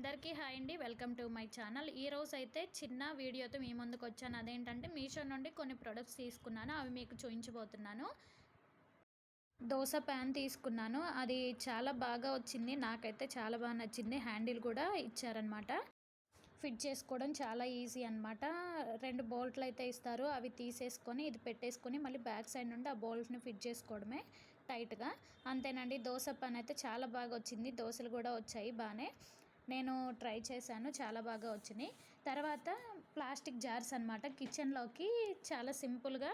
అందరికీ హాయ్ అండి. Welcome to my channel. ఈ రోజు అయితే చిన్న వీడియోతో మీ ముందుకు వచ్చాను. అదేంటంటే మీషో నుండి కొన్ని ప్రొడక్ట్స్ తీసుకున్నాను. అవి మీకు చూపించబోతున్నాను దోశ ప్యాన్ తీసుకున్నాను. అది చాలా బాగా వచ్చింది. నాకైతే చాలా బాగా నచ్చింది. హ్యాండిల్ కూడా ఇచ్చారనమాట ఫిట్ చేసుకోవడం చాలా ఈజీ అనమాట రెండు బోల్ట్లు అయితే ఇస్తారు. అవి తీసేసుకొని ఇది పెట్టేసుకొని మళ్ళీ బ్యాక్ సైడ్ నుండి ఆ బోల్ట్ని ఫిట్ చేసుకోవడమే టైట్గా. అంతేనండి దోశ పని అయితే చాలా బాగా వచ్చింది. దోశలు కూడా వచ్చాయి బాగానే. నేను ట్రై చేశాను చాలా బాగా వచ్చినాయి. తర్వాత ప్లాస్టిక్ జార్స్ అనమాట కిచెన్లోకి చాలా సింపుల్గా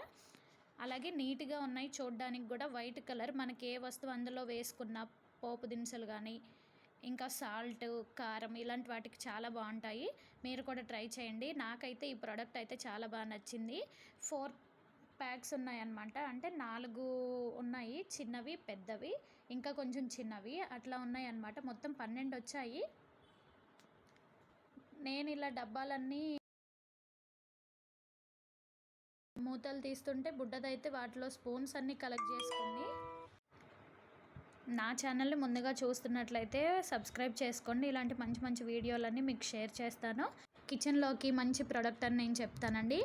అలాగే నీట్గా ఉన్నాయి. చూడడానికి కూడా వైట్ కలర్. మనకి ఏ వస్తువు అందులో వేసుకున్న పోపు దినుసులు కానీ ఇంకా సాల్ట్ కారం ఇలాంటి వాటికి చాలా బాగుంటాయి. మీరు కూడా ట్రై చేయండి. నాకైతే ఈ ప్రోడక్ట్ అయితే చాలా బాగా నచ్చింది. ఫోర్ ప్యాక్స్ ఉన్నాయన్నమాట. అంటే నాలుగు ఉన్నాయి. చిన్నవి పెద్దవి ఇంకా కొంచెం చిన్నవి. అట్లా ఉన్నాయి అన్నమాట మొత్తం పన్నెండు వచ్చాయి. నేను ఇలా డబ్బాలన్నీ మూతలు తీస్తుంటే బుడ్డదైతే వాటిలో స్పూన్స్ అన్నీ కలెక్ట్ చేసుకుంది నా ఛానల్ని ముందుగా చూస్తున్నట్లయితే సబ్స్క్రైబ్ చేసుకోండి. ఇలాంటి మంచి మంచి వీడియోలన్నీ మీకు షేర్ చేస్తాను. కిచెన్లోకి మంచి ప్రోడక్ట్ అని నేను చెప్తానండి.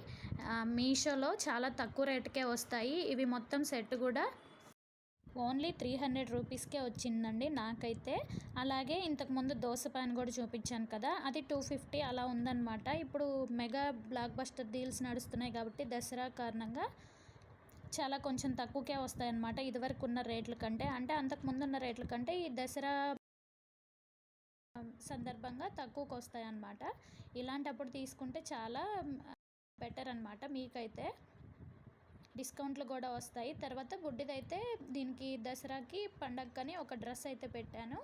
మీషోలో చాలా తక్కువ రేటుకే వస్తాయి. ఇవి మొత్తం సెట్ కూడా ఓన్లీ త్రీ హండ్రెడ్ రూపీస్కే వచ్చిందండి నాకైతే. అలాగే ఇంతకుముందు దోశ పాన్ కూడా చూపించాను కదా అది టూ ఫిఫ్టీ అలా ఉందన్నమాట. ఇప్పుడు మెగా బ్లాక్ బస్టర్ డీల్స్ నడుస్తున్నాయి కాబట్టి దసరా కారణంగా చాలా కొంచెం తక్కువకే వస్తాయన్నమాట ఇదివరకు ఉన్న రేట్ల కంటే. అంటే అంతకుముందు ఉన్న రేట్ల కంటే ఈ దసరా సందర్భంగా తక్కువకు వస్తాయన్నమాట. ఇలాంటప్పుడు తీసుకుంటే చాలా బెటర్ అనమాట మీకైతే. డిస్కౌంట్లు కూడా వస్తాయి. తర్వాత గుడ్డిదైతే దీనికి దసరాకి పండగకని ఒక డ్రెస్ అయితే పెట్టాను.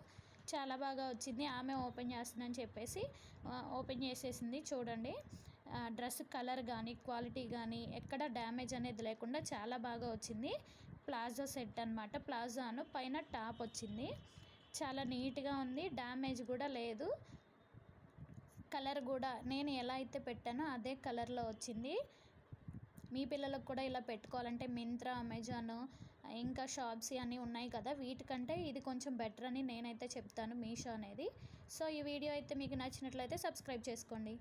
చాలా బాగా వచ్చింది. ఆమె ఓపెన్ చేస్తుందని చెప్పేసి ఓపెన్ చేసేసింది. చూడండి. డ్రెస్ కలర్ కానీ క్వాలిటీ కానీ ఎక్కడ డ్యామేజ్ అనేది లేకుండా చాలా బాగా వచ్చింది. ప్లాజో సెట్ అనమాట ప్లాజోను. పైన టాప్ వచ్చింది. చాలా నీట్గా ఉంది. డ్యామేజ్ కూడా లేదు. కలర్ కూడా నేను ఎలా అయితే పెట్టానో అదే కలర్లో వచ్చింది. మీ పిల్లలకు కూడా ఇలా పెట్టుకోవాలంటే మింత్రా అమెజాన్ ఇంకా షాప్స్ అన్నీ ఉన్నాయి కదా. వీటికంటే ఇది కొంచెం బెటర్ అని నేనైతే చెప్తాను మీషో అనేది. సో ఈ వీడియో అయితే మీకు నచ్చినట్లయితే సబ్స్క్రైబ్ చేసుకోండి.